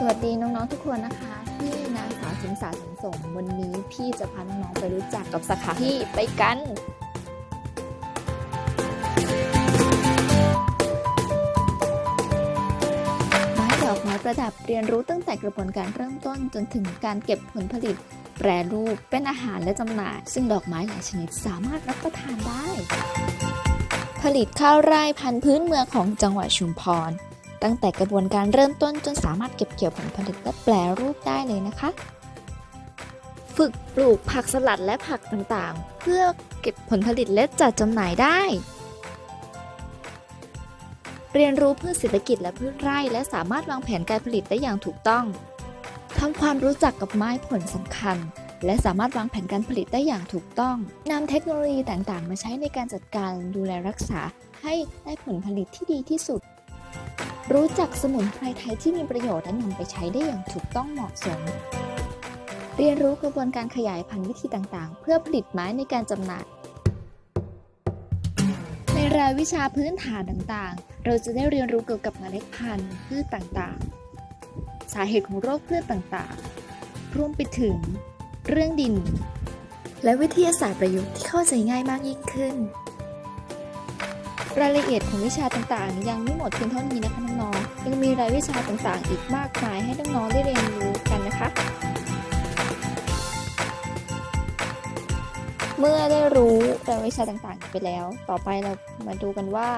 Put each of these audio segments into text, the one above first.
สวัสดีน้องๆทุกคนนะคะพี่นางสาวสิงสาสิงสมวันนี้พี่จะพาน้องๆไปรู้จักกับสาขาที่ไปกัน ไม้ดอกไม้ประดับเรียนรู้ตั้งแต่กระบวนการเริ่มต้นจนถึงการเก็บผลผลิต แปรรูปเป็นอาหารและจำหน่าย ซึ่งดอกไม้หลายชนิดสามารถรับประทานได้ ผลิตข้าวไร่พันธุ์พื้นเมืองของจังหวัดชุมพร ตั้งแต่กระบวนการเริ่มต้นจนสามารถเก็บเกี่ยวผลผลิตและแปรรูปได้เลยนะคะ ฝึกปลูกผักสลัดและผักต่างๆ เพื่อเก็บผลผลิตและจัดจำหน่ายได้ เรียนรู้พืชเศรษฐกิจและพืชไร่ และสามารถวางแผนการผลิตได้อย่างถูกต้องทำความรู้จักกับไม้ผลสำคัญ และสามารถวางแผนการผลิตได้อย่างถูกต้องนำเทคโนโลยีต่างๆ มาใช้ในการจัดการดูแลรักษาให้ได้ผลผลิตที่ดีที่สุด รู้จักสมุนไพรไทยที่มีประโยชน์และนำไปใช้ได้อย่างถูกต้องเหมาะสม เรียนรู้กระบวนการขยายพันธุ์วิธีต่างๆ เพื่อผลิตไม้ในการจำหน่าย ในรายวิชาพื้นฐานต่างๆ เราจะได้เรียนรู้เกี่ยวกับเมล็ดพันธุ์พืชต่างๆ สาเหตุของโรคพืชต่างๆ รวมไปถึง เรื่องดิน และวิทยาศาสตร์ประยุกต์ที่เข้าใจง่ายมากยิ่งขึ้น รายละเอียดของวิชาต่างๆ ยังไม่หมดเพียงเท่านี้นะคะน้องๆยังมีรายวิชาต่างๆ อีกมากมายให้น้องๆได้เรียนรู้กันนะคะ เมื่อได้รู้รายวิชาต่างๆไปแล้ว ต่อไปเรามาดูกันว่า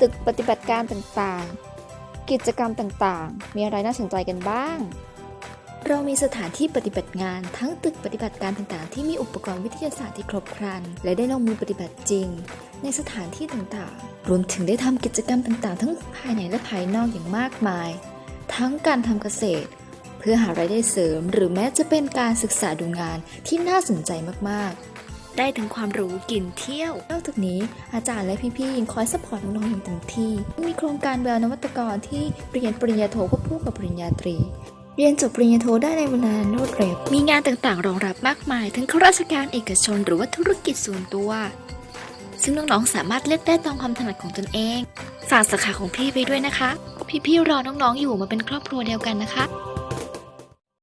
ตึกปฏิบัติการต่างๆ กิจกรรมต่างๆ มีอะไรน่าสนใจกันบ้างเรามีสถานที่ปฏิบัติงานทั้งตึกปฏิบัติการต่างๆ ที่มีอุปกรณ์วิทยาศาสตร์ที่ครบครัน และได้ลงมือปฏิบัติจริง ในสถานที่ต่างๆ รวมถึงได้ทำกิจกรรมต่างๆ ทั้งภายในและภายนอกอย่างมากมาย ทั้งการทำเกษตร เพื่อหารายได้เสริม หรือแม้จะเป็นการศึกษาดูงานที่น่าสนใจมากๆได้ถึงความรู้กินเที่ยวนอกจากนี้อาจารย์และพี่ๆยังคอยสปอร์ตน้องๆอย่างเต็มที่ มีโครงการแววนวัตกรที่เรียนปริญญาโทควบคู่กับปริญญาตรี เรียนจบปริญญาโทได้ในเวลารวดเร็วมีงานต่างๆ รองรับมากมาย ทั้งข้าราชการเอกชน หรือว่าธุรกิจส่วนตัว ซึ่งน้องๆสามารถเลือกได้ตามความถนัดของตนเองฝากสาขาของพี่ไปด้วยนะคะ พี่ๆรอน้องๆอยู่มาเป็นครอบครัวเดียวกันนะคะ